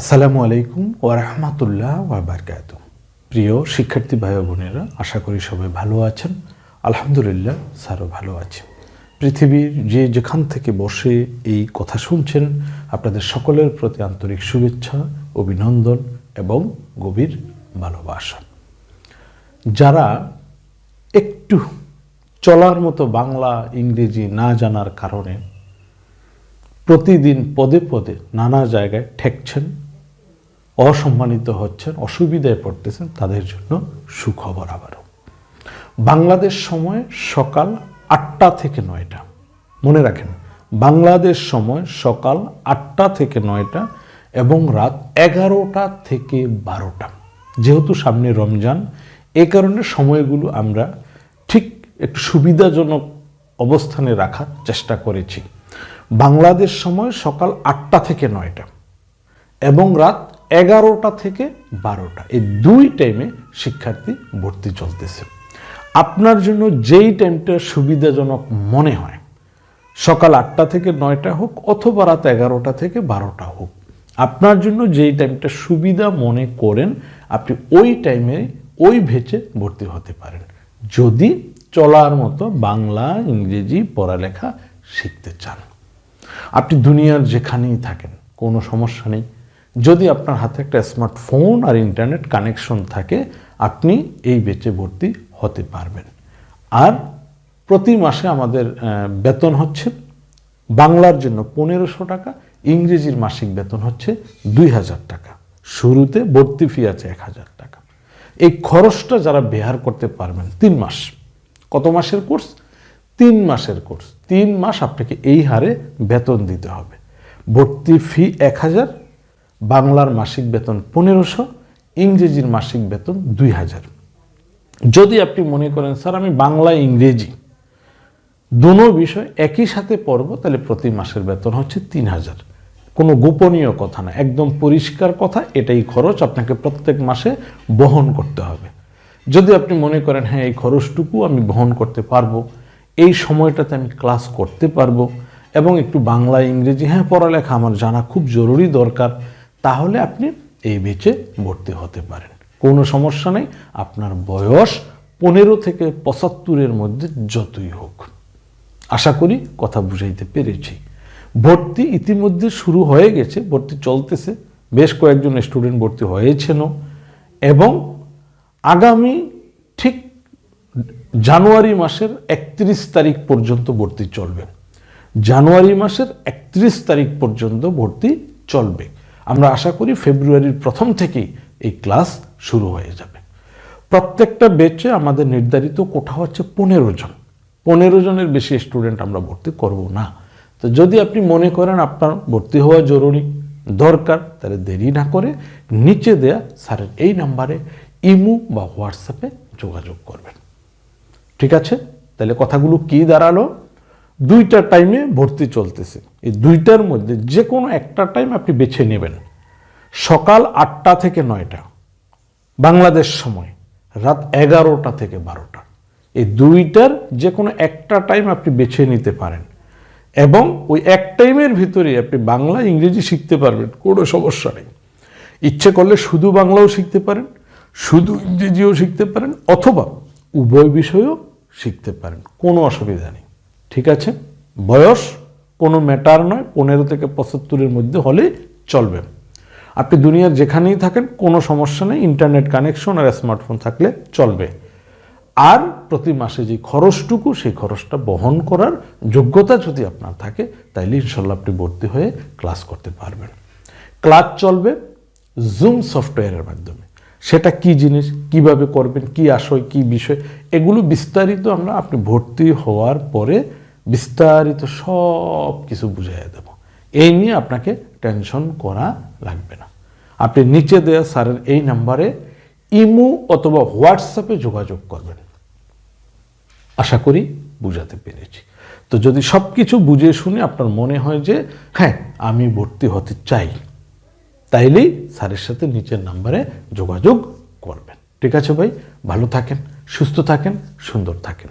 আসসালামু আলাইকুম ওরহমতুল্লাহ ওয়াবারকাত প্রিয় শিক্ষার্থী ভাই বোনেরা, আশা করি সবাই ভালো আছেন। আলহামদুলিল্লাহ, স্যারও ভালো আছে পৃথিবীর যে যেখান থেকে বসে এই কথা শুনছেন, আপনাদের সকলের প্রতি আন্তরিক শুভেচ্ছা, অভিনন্দন এবং গভীর ভালোবাসা। যারা একটু চলার মতো বাংলা, ইংরেজি না জানার কারণে প্রতিদিন পদে পদে নানা জায়গায় ঠেকছেন অসম্মানিত হচ্ছেন, অসুবিধায় পড়তেছেন, তাদের জন্য সুখবর আবারও। বাংলাদেশ সময় সকাল আটটা থেকে নয়টা। মনে রাখেন, বাংলাদেশ সময় সকাল আটটা থেকে নয়টা এবং রাত এগারোটা থেকে বারোটা। যেহেতু সামনে রমজান এই কারণে সময়গুলো আমরা ঠিক একটু সুবিধাজনক অবস্থানে রাখার চেষ্টা করেছি। বাংলাদেশ সময় সকাল আটটা থেকে নয়টা এবং রাত এগারোটা থেকে বারোটা। এই দুই টাইমে শিক্ষার্থী ভর্তি চলতেছে। আপনার জন্য যেই টাইমটা সুবিধাজনক মনে হয়, সকাল আটটা থেকে নয়টা হোক অথবা রাত এগারোটা থেকে বারোটা হোক, আপনার জন্য যেই টাইমটা সুবিধা মনে করেন, আপনি ওই টাইমে ওই ভেচে ভর্তি হতে পারেন। যদি চলার মতো বাংলা, ইংরেজি পড়ালেখা শিখতে চান। আপনি দুনিয়ার যেখানেই থাকেন, কোনো সমস্যা নেই। যদি আপনার হাতে একটা স্মার্টফোন আর ইন্টারনেট কানেকশন থাকে, আপনি এই বেচে ভর্তি হতে পারবেন। আর প্রতি মাসে আমাদের বেতন হচ্ছে বাংলার জন্য পনেরোশো টাকা, ইংরেজির মাসিক বেতন হচ্ছে দুই হাজার টাকা। শুরুতে ভর্তি ফি আছে এক হাজার টাকা। এই খরচটা যারা বেহার করতে পারবেন, তিন মাস। কত মাসের কোর্স? তিন মাসের কোর্স। তিন মাস আপনাকে এই হারে বেতন দিতে হবে। ভর্তি ফি এক হাজার বাংলার মাসিক বেতন পনেরোশো, ইংরেজির মাসিক বেতন দুই হাজার। যদি আপনি মনে করেন, স্যার, আমি বাংলা ইংরেজি, দুনো বিষয় একই সাথে পড়ব, তাহলে প্রতি মাসের বেতন হচ্ছে তিন হাজার। কোনো গোপনীয় কথা না, একদম পরিষ্কার কথা, এটাই খরচ আপনাকে প্রত্যেক মাসে বহন করতে হবে। যদি আপনি মনে করেন হ্যাঁ এই খরচটুকু আমি বহন করতে পারব, এই সময়টাতে আমি ক্লাস করতে পারব, এবং একটু বাংলা ইংরেজি হ্যাঁ পড়ালেখা আমার জানা খুব জরুরি দরকার তাহলে আপনি এই বেচে ভর্তি হতে পারেন। কোনো সমস্যা নেই। আপনার বয়স পনেরো থেকে পঁচাত্তরের মধ্যে যতই হোক। আশা করি কথা বুঝাইতে পেরেছি। ভর্তি ইতিমধ্যে শুরু হয়ে গেছে, ভর্তি চলতেছে। বেশ কয়েকজন স্টুডেন্ট ভর্তি হয়েছেনও। এবং আগামী ঠিক জানুয়ারি মাসের একত্রিশ তারিখ পর্যন্ত ভর্তি চলবে। জানুয়ারি মাসের একত্রিশ তারিখ পর্যন্ত ভর্তি চলবে। আমরা আশা করি ফেব্রুয়ারির প্রথম থেকেই এই ক্লাস শুরু হয়ে যাবে। প্রত্যেকটা বেচে আমাদের নির্ধারিত কোঠা হচ্ছে পনেরো জন। পনেরো জনের বেশি স্টুডেন্ট আমরা ভর্তি করব না। তো যদি আপনি মনে করেন আপনার ভর্তি হওয়া জরুরি, দরকার, তাহলে দেরি না করে নিচে দেয়া স্যারের এই নাম্বারে ইমু বা হোয়াটসঅ্যাপে যোগাযোগ করবেন। ঠিক আছে? তাহলে কথাগুলো কি দাঁড়াল? দুইটা টাইমে ভর্তি চলতেছে। এই দুইটার মধ্যে যে কোনো একটা টাইম আপনি বেছে নেবেন। সকাল আটটা থেকে নয়টা, বাংলাদেশ সময়, রাত এগারোটা থেকে বারোটা। এই দুইটার যে কোনো একটা টাইম আপনি বেছে নিতে পারেন। এবং ওই এক টাইমের ভিতরে আপনি বাংলা, ইংরেজি শিখতে পারবেন, কোনো সমস্যা নেই। ইচ্ছে করলে শুধু বাংলাও শিখতে পারেন, শুধু ইংরেজিও শিখতে পারেন, অথবা উভয় বিষয়ও শিখতে পারেন, কোনো অসুবিধা নেই। ঠিক আছে? বয়স কোনো ম্যাটার নয়, পনেরো থেকে পঁচাত্তরের মধ্যে হলে চলবে। আপনি দুনিয়ার যেখানেই থাকেন, কোনো সমস্যা নেই ইন্টারনেট কানেকশন আর স্মার্টফোন থাকলে চলবে। আর প্রতি মাসে যে খরচটুকু, সেই খরচটা বহন করার যোগ্যতা যদি আপনার থাকে, তাইলে ইনশাল্লাহ আপনি ভর্তি হয়ে ক্লাস করতে পারবেন। ক্লাস চলবে জুম সফটওয়্যারের মাধ্যমে। সেটা কি জিনিস, কীভাবে করবেন, কি আশয়, কি বিষয়, এগুলো বিস্তারিত আমরা, আপনি ভর্তি হওয়ার পরে বিস্তারিত সব কিছু বুঝাইয়া দেব। এই নিয়ে আপনাকে টেনশন করা লাগবে না। আপনি নিচে দেওয়া স্যারের এই নাম্বারে ইমু অথবা হোয়াটসঅ্যাপে যোগাযোগ করবেন। আশা করি বুঝাতে পেরেছি। তো যদি সব কিছু বুঝে শুনে আপনার মনে হয় যে হ্যাঁ আমি ভর্তি হতে চাই, তাইলেই স্যারের সাথে নিচের নাম্বারে যোগাযোগ করবেন। ঠিক আছে ভাই? ভালো থাকেন, সুস্থ থাকেন, সুন্দর থাকেন।